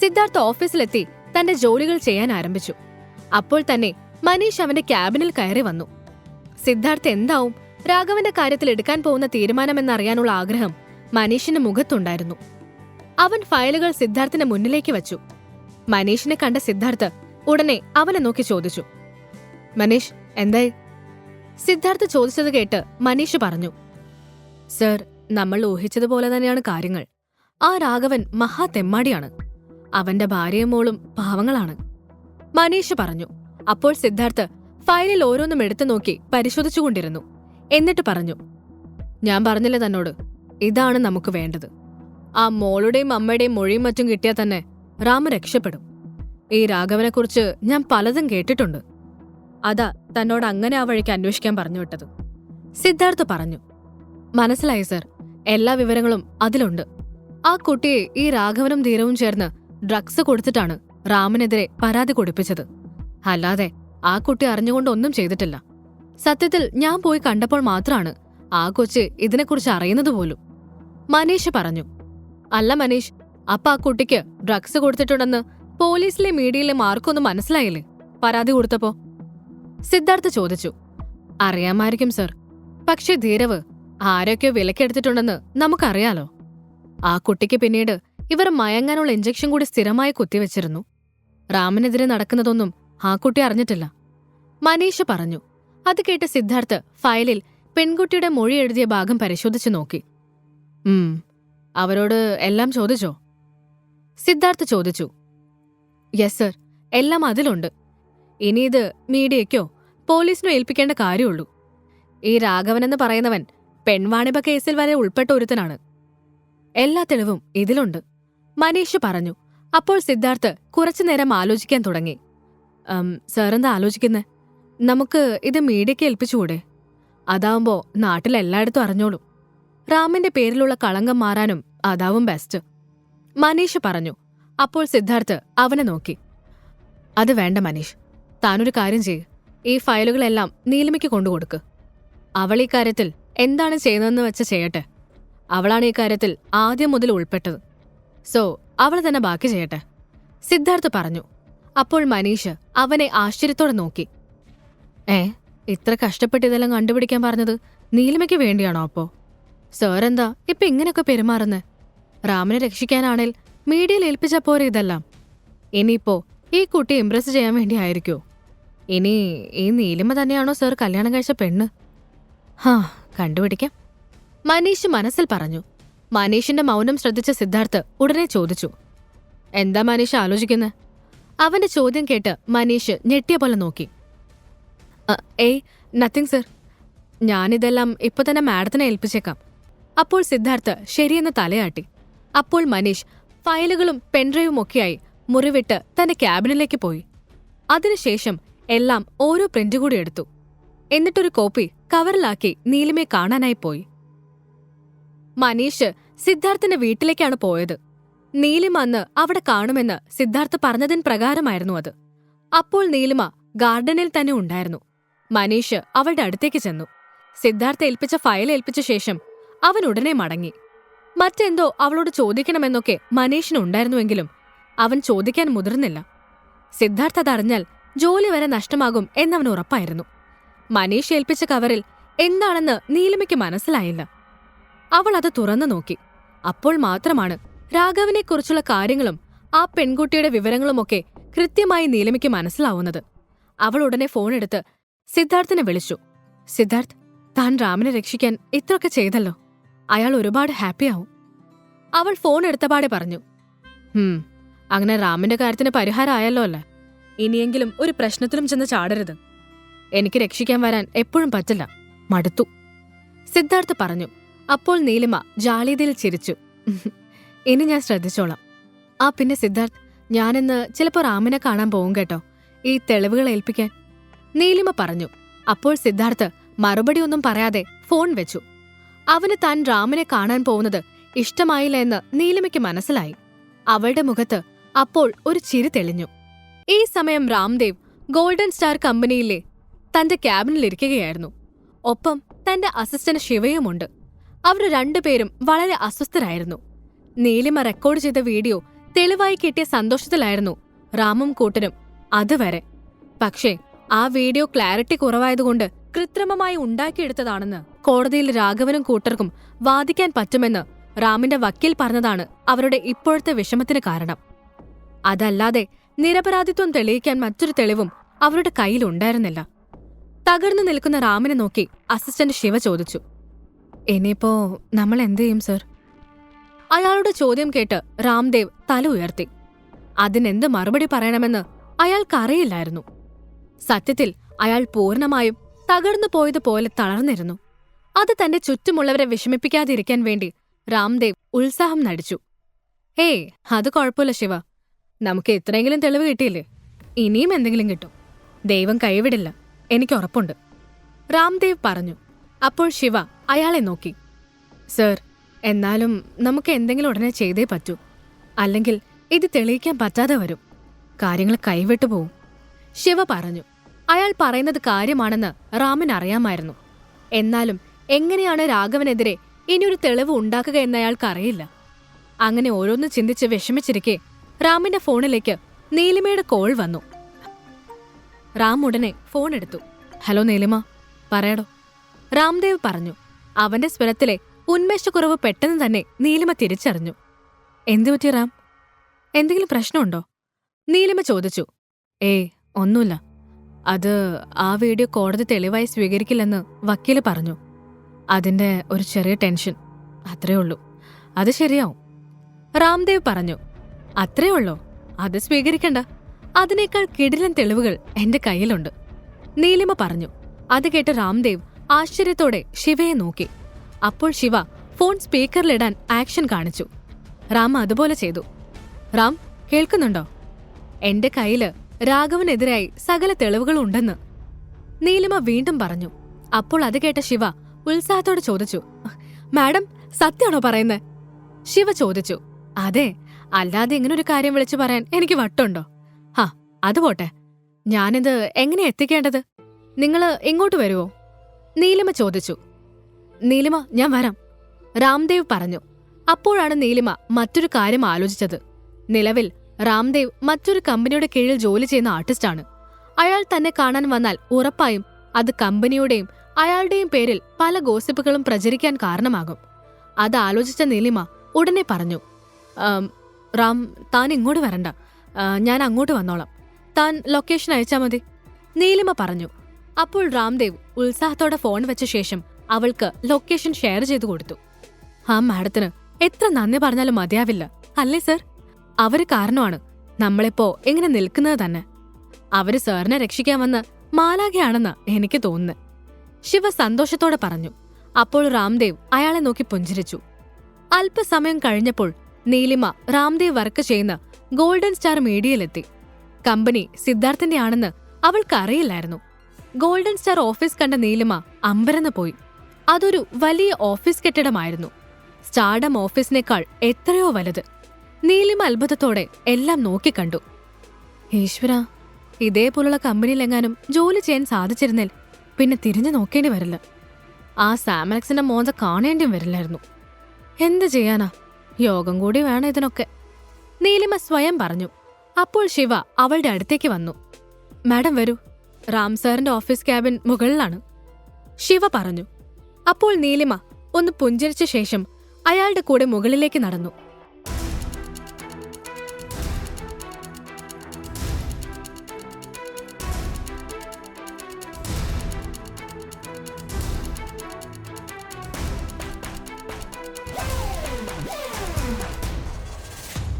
സിദ്ധാർത്ഥ് ഓഫീസിലെത്തി തന്റെ ജോലികൾ ചെയ്യാൻ ആരംഭിച്ചു. അപ്പോൾ തന്നെ മനീഷ് അവന്റെ ക്യാബിനിൽ കയറി വന്നു. സിദ്ധാർത്ഥ് എന്താവും? രാഘവന്റെ കാര്യത്തിൽ എടുക്കാൻ പോകുന്ന തീരുമാനമെന്നറിയാനുള്ള ആഗ്രഹം മനീഷിന്റെ മുഖത്തുണ്ടായിരുന്നു. അവൻ ഫയലുകൾ സിദ്ധാർത്ഥിന്റെ മുന്നിലേക്ക് വച്ചു. മനീഷിനെ കണ്ട സിദ്ധാർത്ഥ് ഉടനെ അവനെ നോക്കി ചോദിച്ചു. മനീഷ് എന്തായി? സിദ്ധാർത്ഥ് ചോദിച്ചത് കേട്ട് മനീഷ് പറഞ്ഞു. സർ നമ്മൾ ഊഹിച്ചതുപോലെ തന്നെയാണ് കാര്യങ്ങൾ. ആ രാഘവൻ മഹാ തെമ്മാടിയാണ് അവന്റെ ഭാര്യയും മോളും പാവങ്ങളാണ്. മനീഷ് പറഞ്ഞു. അപ്പോൾ സിദ്ധാർത്ഥ് ഫയലിൽ ഓരോന്നും എടുത്തു നോക്കി പരിശോധിച്ചുകൊണ്ടിരുന്നു എന്നിട്ട് പറഞ്ഞു. ഞാൻ പറഞ്ഞില്ലേ തന്നോട്? ഇതാണ് നമുക്ക് വേണ്ടത്. ആ മോളുടെയും അമ്മയുടെയും മൊഴിയും മറ്റും കിട്ടിയാൽ തന്നെ രാമ രക്ഷപ്പെടും. ഈ രാഘവനെക്കുറിച്ച് ഞാൻ പലതും കേട്ടിട്ടുണ്ട്. അതാ തന്നോട് അങ്ങനെ ആ വഴിക്ക് അന്വേഷിക്കാൻ പറഞ്ഞു വിട്ടത്. സിദ്ധാർത്ഥ് പറഞ്ഞു. മനസ്സിലായി സർ. എല്ലാ വിവരങ്ങളും അതിലുണ്ട്. ആ കുട്ടിയെ ഈ രാഘവനും ധീരവും ചേർന്ന് ഡ്രഗ്സ് കൊടുത്തിട്ടാണ് റാമിനെതിരെ പരാതി കൊടുപ്പിച്ചത്. അല്ലാതെ ആ കുട്ടി അറിഞ്ഞുകൊണ്ട് ഒന്നും ചെയ്തിട്ടില്ല. സത്യത്തിൽ ഞാൻ പോയി കണ്ടപ്പോൾ മാത്രമാണ് ആ കൊച്ച് ഇതിനെക്കുറിച്ച് അറിയുന്നത് പോലും. മനീഷ് പറഞ്ഞു അല്ല മനീഷ് അപ്പ ആ കുട്ടിക്ക് ഡ്രഗ്സ് കൊടുത്തിട്ടുണ്ടെന്ന് പോലീസിലെ മീഡിയയിലെ മാർക്കൊന്നും മനസ്സിലായില്ലേ? പരാതി കൊടുത്തപ്പോ? സിദ്ധാർത്ഥ ചോദിച്ചു അറിയാമായിരിക്കും സർ. പക്ഷേ ധീരവ് ആരൊക്കെ വിലക്കെടുത്തിട്ടുണ്ടെന്ന് നമുക്കറിയാലോ. ആ കുട്ടിക്ക് പിന്നീട് ഇവർ മയങ്ങാനുള്ള ഇഞ്ചക്ഷൻ കൂടി സ്ഥിരമായി കുത്തിവെച്ചിരുന്നു. റാമിനെതിരെ നടക്കുന്നതൊന്നും ആ കുട്ടി അറിഞ്ഞിട്ടില്ല. മനീഷ് പറഞ്ഞു അത് കേട്ട് സിദ്ധാർത്ഥ് ഫയലിൽ പെൺകുട്ടിയുടെ മൊഴി എഴുതിയ ഭാഗം പരിശോധിച്ചു നോക്കി. ഉം അവരോട് എല്ലാം ചോദിച്ചോ? സിദ്ധാർത്ഥ് ചോദിച്ചു യെസ് സർ എല്ലാം അതിലുണ്ട്. ഇനി ഇത് മീഡിയയ്ക്കോ പോലീസിനോ ഏൽപ്പിക്കേണ്ട കാര്യമുള്ളൂ. ഈ രാഘവൻ രാഘവനെന്ന് പറയുന്നവൻ പെൺവാണിഭ കേസിൽ വരെ ഉൾപ്പെട്ട ഒരുത്തനാണ്. എല്ലാ തെളിവും ഇതിലുണ്ട്. മനീഷ് പറഞ്ഞു. അപ്പോൾ സിദ്ധാർത്ഥ് കുറച്ചുനേരം ആലോചിക്കാൻ തുടങ്ങി. "ഉം, സാറെന്താ ആലോചിക്കുന്നത് നമുക്ക് ഇത് മീഡിയയ്ക്ക് ഏൽപ്പിച്ചുകൂടെ? അതാവുമ്പോ നാട്ടിലെല്ലായിടത്തും അറിഞ്ഞോളും. റാമിന്റെ പേരിലുള്ള കളങ്കം മാറാനും അതാവും ബെസ്റ്റ്. മനീഷ് പറഞ്ഞു. അപ്പോൾ സിദ്ധാർത്ഥ് അവനെ നോക്കി. അത് വേണ്ട മനീഷ്. താനൊരു കാര്യം ചെയ്യ്. ഈ ഫയലുകളെല്ലാം നീലിമയ്ക്ക് കൊണ്ടുകൊടുക്ക് അവൾ ഈ കാര്യത്തിൽ എന്താണ് ചെയ്യുന്നതെന്ന് വെച്ച് ചെയ്യട്ടെ. അവളാണ് ഈ കാര്യത്തിൽ ആദ്യം മുതൽ ഉൾപ്പെട്ടത്. സോ അവൾ തന്നെ ബാക്കി ചെയ്യട്ടെ. സിദ്ധാർത്ഥ് പറഞ്ഞു. അപ്പോൾ മനീഷ് അവനെ ആശ്ചര്യത്തോടെ നോക്കി. ഏ ഇത്ര കഷ്ടപ്പെട്ട് ഇതെല്ലാം കണ്ടുപിടിക്കാൻ പറഞ്ഞത് നീലിമയ്ക്ക് വേണ്ടിയാണോ അപ്പോ? സാറെന്താ ഇപ്പൊ ഇങ്ങനെയൊക്കെ പെരുമാറുന്നേ? റാമിനെ രക്ഷിക്കാനാണേൽ മീഡിയയിൽ ഏൽപ്പിച്ച പോരെ ഇതെല്ലാം? ഇനിയിപ്പോ ഈ കുട്ടി ഇംപ്രസ് ചെയ്യാൻ വേണ്ടി ആയിരിക്കോ ഇനി ഈ നീലിമ തന്നെയാണോ സാർ കല്യാണം കഴിച്ച പെണ്ണ്? ഹാ കണ്ടുപിടിക്കാം. മനീഷ് മനസ്സിൽ പറഞ്ഞു. മനീഷിന്റെ മൗനം ശ്രദ്ധിച്ച സിദ്ധാർത്ഥ് ഉടനെ ചോദിച്ചു എന്താ മനീഷ് ആലോചിക്കുന്നത് അവന്റെ ചോദ്യം കേട്ട് മനീഷ് ഞെട്ടിയ പോലെ നോക്കി. "അ, ഏയ് നത്തിങ് സർ ഞാനിതെല്ലാം ഇപ്പൊ തന്നെ മാഡത്തിനെ ഏൽപ്പിച്ചേക്കാം. അപ്പോൾ സിദ്ധാർത്ഥ് ശരിയെന്ന് തലയാട്ടി. അപ്പോൾ മനീഷ് ഫയലുകളും പെൻഡ്രൈവും ഒക്കെയായി മുറിവിട്ട് തന്റെ ക്യാബിനിലേക്ക് പോയി. അതിനുശേഷം എല്ലാം ഓരോ പ്രിന്റ് കൂടി എടുത്തു. എന്നിട്ടൊരു കോപ്പി കവറിലാക്കി നീലിമയെ കാണാനായി പോയി. മനീഷ് സിദ്ധാർത്ഥിന്റെ വീട്ടിലേക്കാണ് പോയത്. നീലിമ അന്ന് അവിടെ കാണുമെന്ന് സിദ്ധാർത്ഥ് പറഞ്ഞതിന് പ്രകാരമായിരുന്നു അത്. അപ്പോൾ നീലിമ ഗാർഡനിൽ തന്നെ ഉണ്ടായിരുന്നു. മനീഷ് അവളുടെ അടുത്തേക്ക് ചെന്നു. സിദ്ധാർത്ഥ ഏൽപ്പിച്ച ഫയൽ ഏൽപ്പിച്ച ശേഷം അവൻ ഉടനെ മടങ്ങി. മറ്റെന്തോ അവളോട് ചോദിക്കണമെന്നൊക്കെ മനീഷിനുണ്ടായിരുന്നുവെങ്കിലും അവൻ ചോദിക്കാൻ മുതിർന്നില്ല. സിദ്ധാർത്ഥ അതറിഞ്ഞാൽ ജോലി വരെ നഷ്ടമാകും എന്നവൻ ഉറപ്പായിരുന്നു. മനീഷ് ഏൽപ്പിച്ച കവറിൽ എന്താണെന്ന് നീലിമയ്ക്ക് മനസ്സിലായില്ല. അവൾ അത് തുറന്നു നോക്കി. അപ്പോൾ മാത്രമാണ് രാഘവനെക്കുറിച്ചുള്ള കാര്യങ്ങളും ആ പെൺകുട്ടിയുടെ വിവരങ്ങളുമൊക്കെ കൃത്യമായി നീലമിക്ക് മനസ്സിലാവുന്നത്. അവൾ ഉടനെ ഫോണെടുത്ത് സിദ്ധാർത്ഥിനെ വിളിച്ചു. സിദ്ധാർത്ഥ് താൻ രാമനെ രക്ഷിക്കാൻ ഇത്രയൊക്കെ ചെയ്തല്ലോ. അയാൾ ഒരുപാട് ഹാപ്പിയാവും. അവൾ ഫോൺ എടുത്തപാടെ പറഞ്ഞു. ഹും അങ്ങനെ രാമന്റെ കാര്യത്തിന് പരിഹാരമായല്ലോ അല്ലേ? ഇനിയെങ്കിലും ഒരു പ്രശ്നത്തിലും ചെന്ന് ചാടരുത്. എനിക്ക് രക്ഷിക്കാൻ വരാൻ എപ്പോഴും പറ്റില്ല. മടുത്തു. സിദ്ധാർത്ഥ് പറഞ്ഞു. അപ്പോൾ നീലിമ ജാളിയതയിൽ ചിരിച്ചു. ഇനി ഞാൻ ശ്രദ്ധിച്ചോളാം. ആ പിന്നെ സിദ്ധാർത്ഥ് ഞാനിന്ന് ചിലപ്പോൾ റാമിനെ കാണാൻ പോകും കേട്ടോ ഈ തെളിവുകൾ ഏൽപ്പിക്കാൻ. നീലിമ പറഞ്ഞു അപ്പോൾ സിദ്ധാർത്ഥ് മറുപടി ഒന്നും പറയാതെ ഫോൺ വെച്ചു. അവന് താൻ റാമിനെ കാണാൻ പോകുന്നത് ഇഷ്ടമായില്ല എന്ന് നീലിമയ്ക്ക് മനസ്സിലായി. അവളുടെ മുഖത്ത് അപ്പോൾ ഒരു ചിരി തെളിഞ്ഞു. ഈ സമയം രാംദേവ് ഗോൾഡൻ സ്റ്റാർ കമ്പനിയിലെ തന്റെ ക്യാബിനിലിരിക്കുകയായിരുന്നു ഒപ്പം തന്റെ അസിസ്റ്റന്റ് ശിവയുമുണ്ട്. അവർ രണ്ടുപേരും വളരെ അസ്വസ്ഥരായിരുന്നു. നീലിമ റെക്കോർഡ് ചെയ്ത വീഡിയോ തെളിവായി കിട്ടിയ സന്തോഷത്തിലായിരുന്നു റാമും കൂട്ടനും അതുവരെ. പക്ഷേ ആ വീഡിയോ ക്ലാരിറ്റി കുറവായതുകൊണ്ട് കൃത്രിമമായി ഉണ്ടാക്കിയെടുത്തതാണെന്ന് കോടതിയിൽ രാഘവനും കൂട്ടർക്കും വാദിക്കാൻ പറ്റുമെന്ന് റാമിന്റെ വക്കീൽ പറഞ്ഞതാണ് അവരുടെ ഇപ്പോഴത്തെ വിഷമത്തിന് കാരണം. അതല്ലാതെ നിരപരാധിത്വം തെളിയിക്കാൻ മറ്റൊരു തെളിവും അവരുടെ കയ്യിലുണ്ടായിരുന്നില്ല. തകർന്നു നിൽക്കുന്ന റാമിനെ നോക്കി അസിസ്റ്റന്റ് ശിവ ചോദിച്ചു. ഇനിയിപ്പോ നമ്മൾ എന്ത് ചെയ്യും സർ? അയാളുടെ ചോദ്യം കേട്ട് രാംദേവ് തല ഉയർത്തി. അതിനെന്ത് മറുപടി പറയണമെന്ന് അയാൾക്കറിയില്ലായിരുന്നു. സത്യത്തിൽ അയാൾ പൂർണമായും തകർന്നു പോയതുപോലെ തളർന്നിരുന്നു. അത് തന്റെ ചുറ്റുമുള്ളവരെ വിഷമിപ്പിക്കാതിരിക്കാൻ വേണ്ടി രാംദേവ് ഉത്സാഹം നടിച്ചു. ഏയ് അത് കുഴപ്പമില്ല ശിവ. നമുക്ക് ഇത്രയെങ്കിലും തെളിവ് കിട്ടിയില്ലേ? ഇനിയും എന്തെങ്കിലും കിട്ടും. ദൈവം കൈവിടില്ല. എനിക്ക് ഉറപ്പുണ്ട്. രാംദേവ് പറഞ്ഞു. അപ്പോൾ ശിവ അയാളെ നോക്കി. സർ എന്നാലും നമുക്ക് എന്തെങ്കിലും ഉടനെ ചെയ്തേ പറ്റൂ. അല്ലെങ്കിൽ ഇത് തെളിയിക്കാൻ പറ്റാതെ വരും. കാര്യങ്ങൾ കൈവിട്ടു പോവും. ശിവ പറഞ്ഞു. അയാൾ പറയുന്നത് കാര്യമാണെന്ന് റാമൻ അറിയാമായിരുന്നു. എന്നാലും എങ്ങനെയാണ് രാഘവനെതിരെ ഇനിയൊരു തെളിവ് ഉണ്ടാക്കുക എന്ന് അയാൾക്കറിയില്ല. അങ്ങനെ ഓരോന്ന് ചിന്തിച്ച് വിഷമിച്ചിരിക്കെ റാമിന്റെ ഫോണിലേക്ക് നീലിമയുടെ കോൾ വന്നു. റാം ഉടനെ ഫോൺ എടുത്തു. ഹലോ നീലിമ. പറയടോ. രാംദേവ് പറഞ്ഞു. അവന്റെ സ്വരത്തിലെ ഉന്മേഷക്കുറവ് പെട്ടെന്ന് തന്നെ നീലിമ തിരിച്ചറിഞ്ഞു. എന്തു പറ്റി റാം? എന്തെങ്കിലും പ്രശ്നമുണ്ടോ? നീലിമ ചോദിച്ചു. ഏയ് ഒന്നുമില്ല. അത് ആ വീഡിയോ കോടതി തെളിവായി സ്വീകരിക്കില്ലെന്ന് വക്കീൽ പറഞ്ഞു. അതിന്റെ ഒരു ചെറിയ ടെൻഷൻ. അത്രേ ഉള്ളൂ. അത് ശരിയാവും. രാംദേവ് പറഞ്ഞു. അത്രേ ഉള്ളോ? അത് സ്വീകരിക്കണ്ട. അതിനേക്കാൾ കിടിലൻ തെളിവുകൾ എന്റെ കയ്യിലുണ്ട്. നീലിമ പറഞ്ഞു. അത് കേട്ട് രാംദേവ് ആശ്ചര്യത്തോടെ ശിവയെ നോക്കി. അപ്പോൾ ശിവ ഫോൺ സ്പീക്കറിലിടാൻ ആക്ഷൻ കാണിച്ചു. റാം അതുപോലെ ചെയ്തു. റാം കേൾക്കുന്നുണ്ടോ? എന്റെ കയ്യിൽ രാഘവനെതിരായി സകല തെളിവുകളുണ്ടെന്ന് നീലിമ വീണ്ടും പറഞ്ഞു. അപ്പോൾ അത് കേട്ട ശിവ ഉത്സാഹത്തോടെ ചോദിച്ചു. മാഡം സത്യാണോ പറയുന്നത് ശിവ ചോദിച്ചു. അതെ അല്ലാതെ ഇങ്ങനൊരു കാര്യം വിളിച്ചു പറയാൻ എനിക്ക് വട്ടുണ്ടോ? ഹാ അത് പോട്ടെ. ഞാനിത് എങ്ങനെ എത്തിക്കേണ്ടത്? നിങ്ങൾ ഇങ്ങോട്ട് വരുവോ? നീലിമ ചോദിച്ചു. നീലിമ ഞാൻ വരാം. രാംദേവ് പറഞ്ഞു. അപ്പോഴാണ് നീലിമ മറ്റൊരു കാര്യം ആലോചിച്ചത്. നിലവിൽ രാംദേവ് മറ്റൊരു കമ്പനിയുടെ കീഴിൽ ജോലി ചെയ്യുന്ന ആർട്ടിസ്റ്റാണ്. അയാൾ തന്നെ കാണാൻ വന്നാൽ ഉറപ്പായും അത് കമ്പനിയുടെയും അയാളുടെയും പേരിൽ പല ഗോസിപ്പുകളും പ്രചരിക്കാൻ കാരണമാകും. അത് ആലോചിച്ച നീലിമ ഉടനെ പറഞ്ഞു. "ആം, റാം താൻ ഇങ്ങോട്ട് വരണ്ട. ഞാൻ അങ്ങോട്ട് വന്നോളാം. താൻ ലൊക്കേഷൻ അയച്ചാൽ മതി. നീലിമ പറഞ്ഞു. അപ്പോൾ രാംദേവ് ഉത്സാഹത്തോടെ ഫോൺ വെച്ച ശേഷം അവൾക്ക് ലൊക്കേഷൻ ഷെയർ ചെയ്തു കൊടുത്തു. ആ മാഡത്തിന് എത്ര നന്ദി പറഞ്ഞാലും മതിയാവില്ല. അല്ലേ സർ അവർ കാരണമാണ് നമ്മളിപ്പോ എങ്ങനെ നിൽക്കുന്നത് തന്നെ. അവർ സാറിനെ രക്ഷിക്കാൻ വന്ന മാലാഖയാണെന്ന് എനിക്ക് തോന്നുന്നു. ശിവ സന്തോഷത്തോടെ പറഞ്ഞു. അപ്പോൾ രാംദേവ് അയാളെ നോക്കി പുഞ്ചിരിച്ചു. അല്പസമയം കഴിഞ്ഞപ്പോൾ നീലിമ രാംദേവ് വർക്ക് ചെയ്യുന്ന ഗോൾഡൻ സ്റ്റാർ മീഡിയയിലെത്തി. കമ്പനി സിദ്ധാർത്ഥിന്റെ ആണെന്ന് അവൾക്കറിയില്ലായിരുന്നു. ഗോൾഡൻ സ്റ്റാർ ഓഫീസ് കണ്ട നീലിമ അമ്പരന്ന് പോയി. അതൊരു വലിയ ഓഫീസ് കെട്ടിടമായിരുന്നു. സ്റ്റാർഡം ഓഫീസിനേക്കാൾ എത്രയോ വലുത്. നീലിമ അത്ഭുതത്തോടെ എല്ലാം നോക്കിക്കണ്ടു ഈശ്വര ഇതേപോലുള്ള കമ്പനിയിലെങ്ങാനും ജോലി ചെയ്യാൻ സാധിച്ചിരുന്നേൽ പിന്നെ തിരിഞ്ഞു നോക്കേണ്ടി വരില്ല. ആ സാമലക്സിന്റെ മോന്ത കാണേണ്ടിയും വരില്ലായിരുന്നു. എന്ത് ചെയ്യാനാ? യോഗം കൂടി വേണം ഇതിനൊക്കെ. നീലിമ സ്വയം പറഞ്ഞു. അപ്പോൾ ശിവ അവളുടെ അടുത്തേക്ക് വന്നു. മാഡം വരൂ. റാം സാറിന്റെ ഓഫീസ് ക്യാബിൻ മുകളിലാണ്. ശിവ പറഞ്ഞു. അപ്പോൾ നീലിമ ഒന്ന് പുഞ്ചിരിച്ച ശേഷം അയാളുടെ കൂടെ മുകളിലേക്ക് നടന്നു.